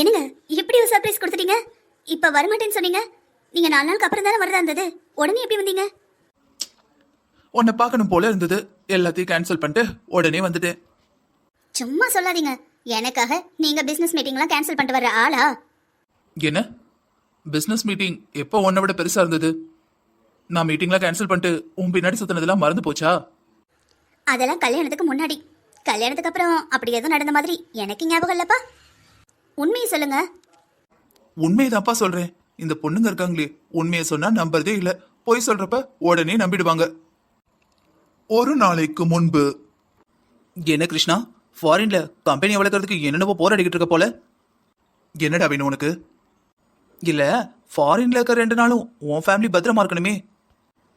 என்னங்க இப்படி ஒரு சர்ப்ரைஸ் கொடுத்துட்டீங்க? இப்ப வரமாட்டேன்னு சொன்னீங்க. நீங்க நாலு நாளுக்கு அப்புறம் தானே வரதா இருந்தது? உடனே எப்படி வந்தீங்க? உன்னை பார்க்கணும் போல இருந்தது. எல்லாத்தையும் கேன்சல் பண்ணிட்டு உடனே வந்துட்டேன். சும்மா சொல்லாதீங்க. எனக்காக நீங்க பிசினஸ் மீட்டிங்லாம் கேன்சல் பண்ணிட்டு வர ஆளா? என்ன? பிசினஸ் மீட்டிங் எப்போ உன்னை விட பெருசா இருந்தது? நான் மீட்டிங்லாம் கேன்சல் பண்ணிட்டு உன் பின்னாடி சுத்தினதெல்லாம் மறந்து போச்சா? அதெல்லாம் கல்யாணத்துக்கு முன்னாடி. கல்யாணத்துக்கு அப்புறம் அப்படி எதுவும் நடந்த மாதிரி எனக்கு ஞாபகம் இல்லப்பா. உண்மையை சொல்லுங்க. உண்மையதான்ப்பா சொல்றேன். இந்த பொண்ணுங்க இருக்காங்களே உண்மையை சொன்னா நம்புறதே இல்ல. பொய் சொல்றப்ப உடனே நம்பிடுவாங்க. ஒரு நாளைக்கு முன்பு. என்ன கிருஷ்ணா? ஃபாரின்ல கம்பெனி வளர்க்கறதுக்கு என்னென்னவோ போராடிக்கிட்டு இருக்க போல. என்னடா வேணும் உனக்கு? இல்ல ஃபாரின்ல இருக்க ரெண்டு நாளும் உன் ஃபேமிலி பத்திரமா இருக்கணுமே.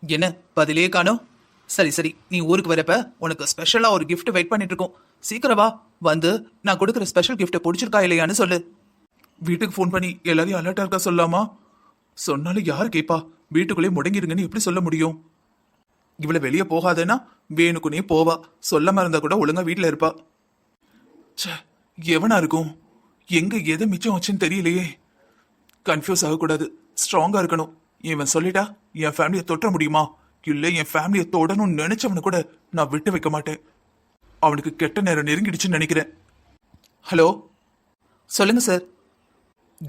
என்ன பதிலே காணோம்? சரி சரி. நீ ஊருக்கு வரப்ப உனக்கு ஸ்பெஷலா ஒரு கிஃப்ட் வெயிட் பண்ணிட்டு இருக்கோம். சீக்கிரம் வா. வந்து நான் கொடுக்குற ஸ்பெஷல் கிஃப்ட்டை பிடிச்சிருக்கா இல்லையான்னு சொல்லு. வீட்டுக்கு ஃபோன் பண்ணி எல்லாரையும் அலர்ட்டா இருக்கா சொல்லலாமா சொன்னாலும் யார் கேப்பா? வீட்டுக்குள்ளே முடங்கிருங்கன்னு எப்படி சொல்ல முடியும்? இவளை வெளியே போகாதேன்னா வேணுக்குனே போவா. சொல்லாம இருந்தா கூட ஒழுங்கா வீட்டில் இருப்பா. ச்சே எவனா இருக்கும்? எங்க எதை மிச்சம் வச்சுன்னு தெரியலையே. கன்ஃபியூஸ் ஆகக்கூடாது. ஸ்ட்ராங்கா இருக்கணும். இவன் சொல்லிட்டா என் ஃபேமிலியை தொற்ற முடியுமா? இல்ல என் ஃபேமிலியை தொடணும்னு நினைச்சவனை கூட நான் விட்டு வைக்க மாட்டேன். அவனுக்கு கெட்ட நேரம் நெருங்கிடுச்சுன்னு நினைக்கிறேன். ஹலோ? சொல்லுங்க சார்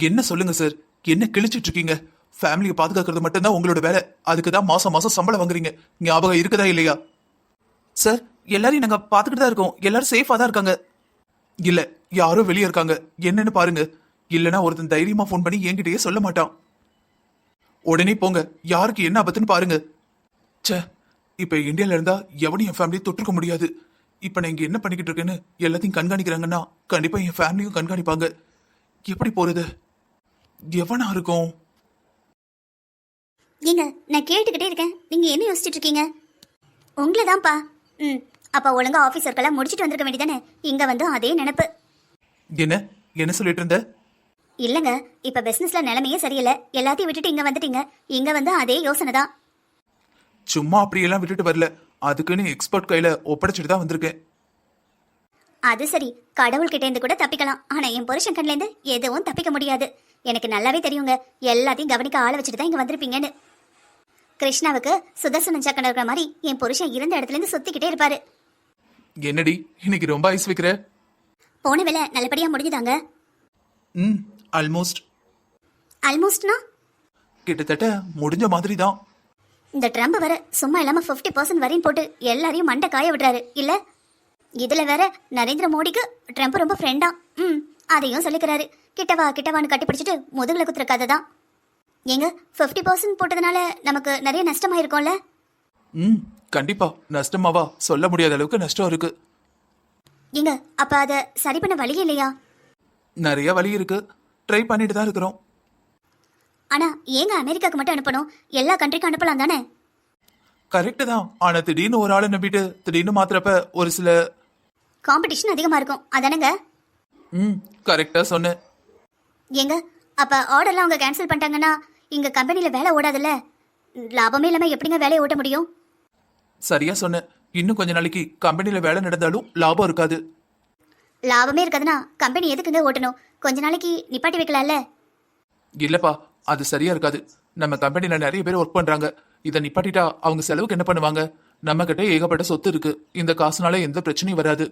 என்ன சொல்லுங்க சார் என்ன கிழிச்சிட்டு இருக்கீங்க? ஃபேமிலியை பாதுகாக்கிறது மட்டும்தான் உங்களோட வேலை. அதுக்கு தான் மாசம் மாசம் சம்பளம் வாங்குறீங்க. ஞாபகம் இருக்குதா இல்லையா? சார் எல்லாரையும் நாங்க பாத்துக்கிட்டு தான் இருக்கோம். எல்லாரும் சேஃபா தான் இருக்காங்க. இல்ல யாரோ வெளியே இருக்காங்க. என்னன்னு பாருங்க. இல்லனா ஒருத்தன் தைரியமா ஃபோன் பண்ணி என்கிட்டயே சொல்ல மாட்டான். உடனே போங்க. யாருக்கு என்ன ஆபத்துன்னு பாருங்க. ச்சே. இப்ப இந்தியால இருந்தா எவனையும் என் ஃபேமிலியை தொற்றுக்க முடியாது. இப்ப நான் இங்க என்ன பண்ணிக்கிட்டு இருக்கேன்னு எல்லாத்தையும் கண்காணிக்கிறாங்கன்னா கண்டிப்பா என் ஃபேமிலியும் கண்காணிப்பாங்க. எப்படி போறது? எவனா இருக்கும்? ஏங்க நான் கேட்டுக்கிட்டே இருக்கேன். நீங்க என்ன யோசிச்சுட்டு இருக்கீங்க? உங்களை தான்ப்பா ம் அப்ப ஒழுங்கா ஆஃபீஸ் ஒர்க்கெல்லாம் முடிச்சிட்டு வந்திருக்க வேண்டியதானே? இங்க வந்து அதே நினைப்பு. என்ன? என்ன சொல்லிட்டு இருந்த? இல்லங்க இப்ப பிசினஸ்ல நிலைமையே சரியில்லை. எல்லாத்தையும் விட்டுட்டு இங்க வந்துட்டீங்க. இங்க வந்து அதே யோசனை தான் சும்மா அப்படியெல்லாம் விட்டுட்டு வரல. அதுக்குன்னு எக்ஸ்பர்ட் கையில ஒப்படைச்சிட்டு தான் வந்திருக்கேன். அது சரி. கடவுள்கிட்ட இருந்து கூட தப்பிக்கலாம். ஆனா என் புருஷன் கண்ல இருந்து எதுவும் தப்பிக்க முடியாது. எனக்கு நல்லாவே தெரியுங்க. எல்லாத்தையும் கவனிக்க ஆள வச்சுட்டு தான் இங்க வந்திருப்பீங்கன்னு. கிருஷ்ணாவுக்கு சுதர்சன சக்கரம் இருக்கிற மாதிரி என் புருஷன் இருந்த இடத்துல இருந்து சுத்திக்கிட்டே இருப்பாரு. என்னடி இன்னைக்கு ரொம்ப ஐஸ் வைக்கிற? போன வேலை நல்லபடியா முடிஞ்சுதாங்க. ம் ஆல்மோஸ்ட் ஆல்மோஸ்ட்னா கிட்டத்தட்ட முடிஞ்ச மாதிரி தான் இந்த ட்ரம்ப் வர சும்மா இல்லாம 50% பர்சன்ட் வரையும் போட்டு எல்லாரையும் மண்டை காய விடுறாரு. இல்ல? இதுல வேற நரேந்திர மோடிக்கு ட்ரம்ப் ரொம்ப ஃப்ரெண்டா ம் அதையும் சொல்லிக்கிறாரு. கிட்டவா கிட்டவான்னு கட்டி பிடிச்சிட்டு முதுகுல குத்துற கதை தான். ஏங்க 50% பர்சன்ட் போட்டதுனால நமக்கு நிறைய நஷ்டமாயிருக்கும்ல? ம் கண்டிப்பா. நஷ்டமாவா? சொல்ல முடியாத அளவுக்கு நஷ்டம் இருக்கு. ஏங்க அப்ப அதை சரி பண்ண வழி இல்லையா? நிறைய வழி இருக்கு. ட்ரை பண்ணிட்டு தான் இருக்கிறோம். ஆனா ஏங்க அமெரிக்காக்கு மட்டும் அனுப்பணும்? எல்லா கண்ட்ரிக்கும் அனுப்பலாம் தானே? கரெக்டு தான். ஆனா திடீர்னு ஒரு ஆளை நம்பிட்டு திடீர்னு மாத்துறப்ப ஒரு சில காம்படிஷன் அதிகமா இருக்கும். அதானங்க? ம் கரெக்டா சொன்னேன். ஏங்க அப்ப ஆர்டர்லாம் அவங்க கேன்சல் பண்ணிட்டாங்கன்னா இங்க கம்பெனில வேலை ஓடாதுல்ல? லாபமே இல்லாம எப்படிங்க வேலையை ஓட்ட முடியும்? சரியா சொன்னேன். இன்னும் கொஞ்ச நாளைக்கு கம்பெனில வேலை நடந்தாலும் லாபம் இருக்காது. லாபமே இருக்காதுன்னா கம்பெனி எதுக்குங்க ஓட்டணும்? கொஞ்ச நாளைக்கு நிப்பாட்டி வைக்கலாம்ல? இல்லப்பா அது சரியா இருக்காது. நம்ம கம்பெனில நிறைய பேர் ஒர்க் பண்றாங்க. இதை நிப்பாட்டிட்டா அவங்க செலவுக்கு என்ன பண்ணுவாங்க? நம்ம கிட்ட ஏகப்பட்ட சொத்து இருக்கு. இந்த காசுனால எந்த பிரச்சனையும் வராது.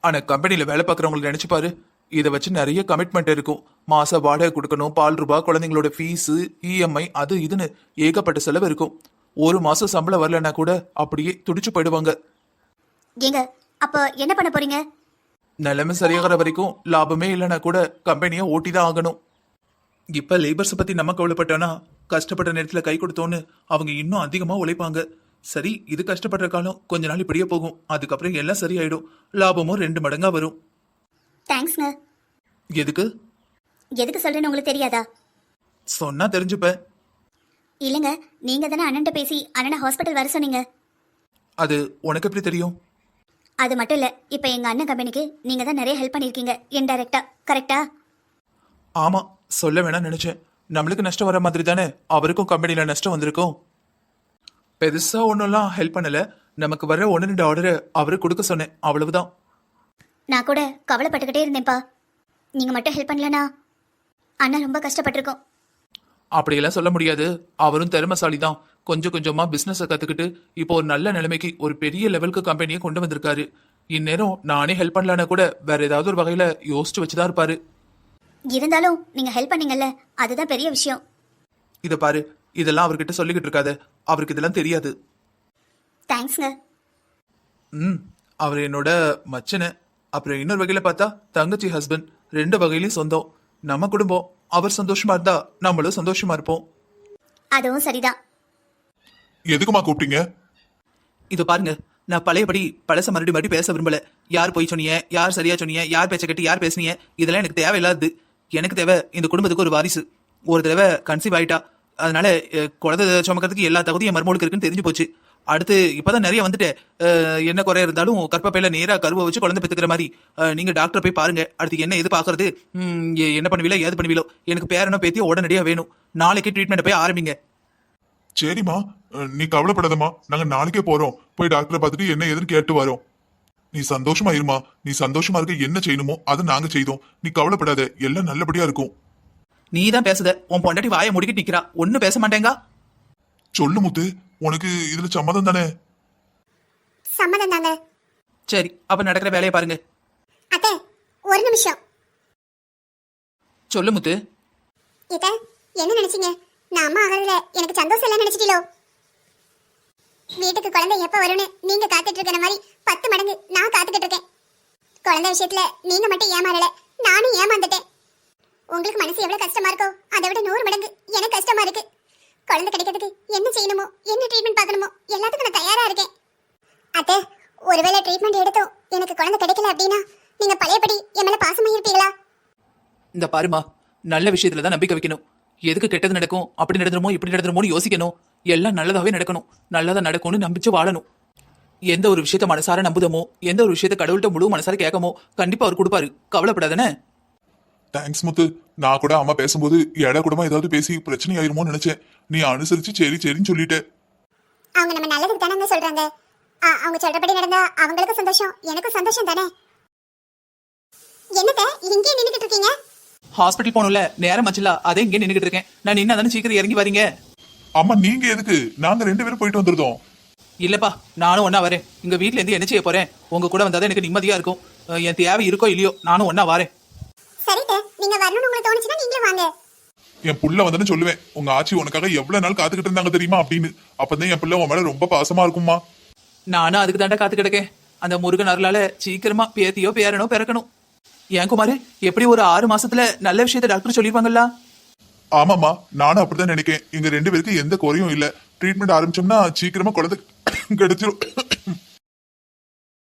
ஆனா கம்பெனில வேலை பார்க்கறவங்களுக்கு நினைச்சு பாரு. இதை வச்சு நிறைய கமிட்மெண்ட் இருக்கும். மாச வாடகை கொடுக்கணும் பால் ரூபாய் குழந்தைங்களோட ஃபீஸ் இஎம்ஐ அது இதுன்னு ஏகப்பட்ட செலவு இருக்கும். ஒரு மாசம் சம்பளம் வரலன்னா கூட அப்படியே துடிச்சு போயிடுவாங்க. ஏங்க அப்ப என்ன பண்ண போறீங்க? நிலைமை சரியாகிற வரைக்கும் லாபமே இல்லைன்னா கூட கம்பெனியை ஓட்டி தான் ஆகணும். இப்ப லேபர்ஸ் பத்தி நம்ம கவலைப்பட்டோன்னா கஷ்டப்பட்ட நேரத்துல கை கொடுத்தோன்னு அவங்க இன்னும் அதிகமா உழைப்பாங்க. சரி இது கஷ்டப்படுற காலம் கொஞ்ச நாள் இப்படியே போகும். அதுக்கப்புறம் எல்லாம் சரியாயிடும். லாபமும் ரெண்டு மடங்கா வரும். தேங்க்ஸ்ங்க எதுக்கு? எதுக்கு சொல்றேன்னு உங்களுக்கு தெரியாதா? சொன்னா தெரிஞ்சுப்பேன். இல்லைங்க நீங்க தானே அண்ணன்ட்ட பேசி அண்ணனை ஹாஸ்பிட்டல் வர சொன்னீங்க. அது உனக்கு எப்படி தெரியும்? அது மட்டும் இல்ல இப்ப எங்க அண்ணன் கம்பெனிக்கு நீங்க தான் நிறைய ஹெல்ப் பண்ணிருக்கீங்க இன்டைரக்டா கரெக்டா ஆமா சொல்ல வேணாம் நினைச்சேன். நம்மளுக்கு நஷ்டம் வர மாதிரி தானே? அவருக்கும் கம்பெனில நஷ்டம் வந்திருக்கும். பெருசா ஒன்றும்லாம் ஹெல்ப் பண்ணல. நமக்கு வர ஒன்று ரெண்டு ஆர்டரை அவரு கொடுக்க சொன்னேன். அவ்வளவுதான். நான் கூட கவலைப்பட்டுக்கிட்டே இருந்தேன்ப்பா. நீங்க மட்டும் ஹெல்ப் பண்ணலனா அண்ணா ரொம்ப கஷ்டப்பட்டிருக்கோம். அப்படியெல்லாம் சொல்ல முடியாது. அவரும் திறமசாலி தான் கொஞ்சம் கொஞ்சமா பிசினஸ கத்துக்கிட்டு இப்போ ஒரு நல்ல நிலைமைக்கு ஒரு பெரிய லெவலுக்கு கம்பெனியை கொண்டு வந்திருக்காரு. இந்நேரம் நானே ஹெல்ப் பண்ணலான்னா கூட வேற ஏதாவது ஒரு வகையில யோசிச்சு வச்சுதான் இருப்பாரு. இருந்தாலும் நீங்க ஹெல்ப் பண்ணீங்கல்ல அதுதான் பெரிய விஷயம். இத பாரு இதெல்லாம் அவர்கிட்ட சொல்லிக்கிட்டு இருக்காத. அவருக்கு இதெல்லாம் தெரியாது. தேங்க்ஸ்ங்க ம் அவர் என்னோட மச்சனை. அப்புறம் இன்னொரு வகையில பார்த்தா தங்கச்சி ஹஸ்பண்ட் ரெண்டு வகையிலயும் சொந்தம். நம்ம குடும்பம் அவர் சந்தோஷமா இருந்தா நம்மளும் சந்தோஷமா இருப்போம். அதுவும் சரிதான். எதுக்குமா கூப்பிட்டீங்க? இது பாருங்க நான் பழையபடி பழச மறுபடி மறுபடி பேச விரும்பல. யார் போய் சொன்னீங்க யார் சரியா சொன்னீங்க யார் பேச்ச கட்டி யார் பேசுனீங்க இதெல்லாம் எனக்கு தேவையில்லாதது. எனக்கு தேவை இந்த குடும்பத்துக்கு ஒரு வாரிசு. ஒரு தடவை கன்சீவ் ஆயிட்டா. அதனால குழந்தை சுமக்கிறதுக்கு எல்லா தகுதியும் என் மருமகளுக்கு இருக்குன்னு தெரிஞ்சு போச்சு. அடுத்து இப்பதான் நிறைய வந்துட்டு. என்ன குறை இருந்தாலும் கற்பப்பையில நேரா கருவை வச்சு குழந்தை பெத்துக்கிற மாதிரி. நீங்க டாக்டர் போய் பாருங்க. அடுத்து என்ன எது பாக்குறது? என்ன பண்ணுவீங்களோ ஏது பண்ணுவீங்களோ எனக்கு பேரனோ பேத்தியோ உடனடியா வேணும். நாளைக்கு ட்ரீட்மெண்ட் போய் ஆரம்பிங்க. சரிம்மா. நீ கவலைப்படாதம்மா. நாங்க நாளைக்கே போறோம். போய் டாக்டரை பார்த்துட்டு என்ன எதுன்னு கேட்டு வரோம். நீ சந்தோஷமா இருமா? நீ சந்தோஷமா இருக்க என்ன செய்யணுமோ அதை நாங்க செய்தோம். நீ கவலைப்படாத எல்லாம் நல்லபடியா இருக்கும். நீ தான் பேசுத. உன் பொண்டாட்டி வாயை முடிக்கிட்டு நிக்கிறா. ஒன்னும் பேச மாட்டேங்கா. சொல்லு முத்து உனக்கு இதுல சம்மதம் தானே? சம்மதம் தாங்க. சரி அப்ப நடக்கிற வேலையை பாருங்க. அத்தை ஒரு நிமிஷம். சொல்லு முத்து. இத என்ன நினைச்சீங்க? நான் அம்மா ஆகல எனக்கு சந்தோஷம் இல்ல நினைச்சிட்டீங்களோ? வீட்டுக்கு குழந்தை எப்ப வரும்னு நீங்க காத்துட்டு இருக்கிற மாதிரி பத்து மடங்கு நான் காத்துக்கிட்டு இருக்கேன். குழந்தை விஷயத்துல நீங்க மட்டும் ஏமாறல நானும் ஏமாந்துட்டேன். உங்களுக்கு மனசு எவ்வளவு கஷ்டமா இருக்கோ அதை விட நூறு மடங்கு எனக்கு கஷ்டமா இருக்கு. குழந்தை கிடைக்கிறதுக்கு என்ன செய்யணுமோ என்ன ட்ரீட்மெண்ட் பார்க்கணுமோ எல்லாத்துக்கும் நான் தயாரா இருக்கேன். அத்தை ஒருவேளை ட்ரீட்மெண்ட் எடுத்தோம் எனக்கு குழந்தை கிடைக்கல அப்படின்னா நீங்க பழையபடி என் மேல பாசமா இருப்பீங்களா? இந்த பாருமா நல்ல விஷயத்துல தான் நம்பிக்கை வைக்கணும். எதுக்கு கெட்டது நடக்கும் அப்படி நடந்துருமோ இப்படி நடந்துருமோன்னு யோசிக்கணும். எல்லாம் நல்லதாவே நடக்கணும். நல்லதா நடக்கும்னு நம்பிச்சு வாழணும். எந்த ஒரு விஷயத்த மனசார நம்புதமோ எந்த ஒரு விஷயத்த கடவுள்கிட்ட முழு மனசார கேட்கமோ கண்டிப்பா அவர் கொடுப்பாரு. கவலைப்படாதானே. தேங்க்ஸ் முத்து. நான் கூட அம்மா பேசும்போது எடா கூடமா ஏதாவது பேசி பிரச்சனை ஆயிருமோன்னு நினைச்சேன். நீ அனுசரிச்சு சரி சரின்னு சொல்லிட்ட. அவங்க நம்ம நல்லதுக்கு தானே சொல்றாங்க. அவங்க சொல்றபடி நடந்தா அவங்களுக்கும் சந்தோஷம் எனக்கும் சந்தோஷம் தானே? என்னத்த இங்கே நின்னுக்கிட்டு இருக்கீங்க? ஹாஸ்பிட்டல் போகணும்ல. நேரம் ஆச்சுல. அதே இங்கே நின்னுகிட்டு இருக்கேன். நான் நின்னா தானே சீக்கிரம் இறங்கி வரீங்க? அம்மா நீங்க எதுக்கு? நாங்க ரெண்டு பேரும் போயிட்டு வந்துருந்தோம் இல்லப்பா நானும் ஒண்ணா வரேன். உங்க வீட்ல இருந்து என்ன செய்ய போறேன்? உங்க கூட வந்தாதான் எனக்கு நிம்மதியா இருக்கும். என் தேவை இருக்கோ இல்லையோ நானும் ஒண்ணா வரேன். சரித்த நீங்க வரணும்னு உங்களுக்கு தோணுச்சுன்னா நீங்களும் வாங்க. என் புள்ள வந்தேன்னு சொல்லுவேன். உங்க ஆச்சி உனக்காக எவ்வளவு நாள் காத்துக்கிட்டு இருந்தாங்க தெரியுமா அப்படின்னு. அப்பதான் என் பிள்ளை உன் மேல ரொம்ப பாசமா இருக்கும்மா. நானும் அதுக்கு தாண்டா காத்து கிடக்கேன் அந்த முருகன் அருளால சீக்கிரமா பேத்தியோ பேரனோ பிறக்கணும். ஏன் குமாரு எப்படி ஒரு ஆறு மாசத்துல நல்ல விஷயத்த டாக்டர் சொல்லிருப்பாங்கல்ல? ஆமாம்மா நானும் அப்படிதான் நினைக்கிறேன். எங்க ரெண்டு பேருக்கு எந்த குறையும் இல்ல. ட்ரீட்மெண்ட் ஆரம்பிச்சோம்னா சீக்கிரமா குழந்தை கிடைச்சிரும்